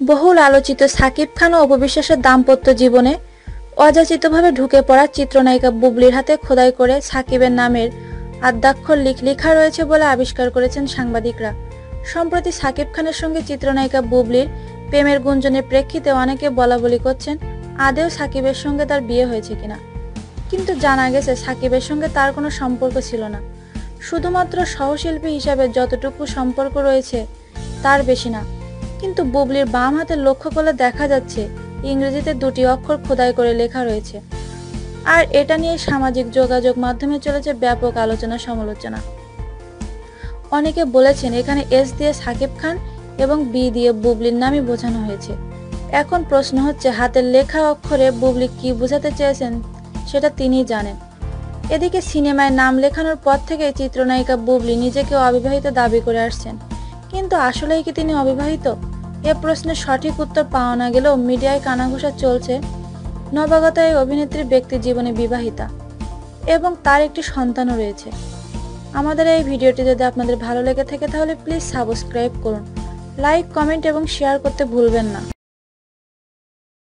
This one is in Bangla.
বহুল আলোচিত সাকিব খান ও অপবিশ্বাসের দাম্পত্য জীবনে অযাচিতভাবে ঢুকে পড়া চিত্রনায়িকা বুবলির হাতে খোদাই করে সাকিবের নামের আদ্যাক্ষর লিখ লেখা রয়েছে বলে আবিষ্কার করেছেন সাংবাদিকরা। সম্প্রতি সাকিব খানের সঙ্গে চিত্রনায়িকা বুবলির প্রেমের গুঞ্জনের প্রেক্ষিতে অনেকে বলা বলি করছেন, আদেও সাকিবের সঙ্গে তার বিয়ে হয়েছে কিনা। কিন্তু জানা গেছে সাকিবের সঙ্গে তার কোনো সম্পর্ক ছিল না। শুধুমাত্র সহশিল্পী হিসাবে যতটুকু সম্পর্ক রয়েছে, তার বেশি না। কিন্তু বুবলির বাম হাতে লক্ষ্য করলে দেখা যাচ্ছে, ইংরেজিতে দুটি অক্ষর খোদাই করে লেখা রয়েছে। আর এটা নিয়ে সামাজিক যোগাযোগ মাধ্যমে চলেছে ব্যাপক আলোচনা সমালোচনা। অনেকে বলেছেন এখানে এস দিয়ে সাকিব খান এবং বি দিয়ে বুবলির নামই বোঝানো হয়েছে। এখন প্রশ্ন হচ্ছে, হাতের লেখা অক্ষরে বুবলি কি বোঝাতে চেয়েছেন? সেটা তিনিই জানেন। এদিকে সিনেমায় নাম লেখানোর পর থেকে চিত্রনায়িকা বুবলি নিজেকে অবিবাহিত দাবি করে আসছেন। কিন্তু আসলেই কি তিনি অবিবাহিত? এ প্রশ্নের সঠিক উত্তর পাওয়া না গেলেও মিডিয়ায় কানাঘুষা চলছে নবাগত এই অভিনেত্রী ব্যক্তি জীবনে বিবাহিতা এবং তার একটি সন্তানও রয়েছে। আমাদের এই ভিডিওটি যদি আপনাদের ভালো লেগে থাকে তাহলে প্লিজ সাবস্ক্রাইব করুন, লাইক, কমেন্ট এবং শেয়ার করতে ভুলবেন না।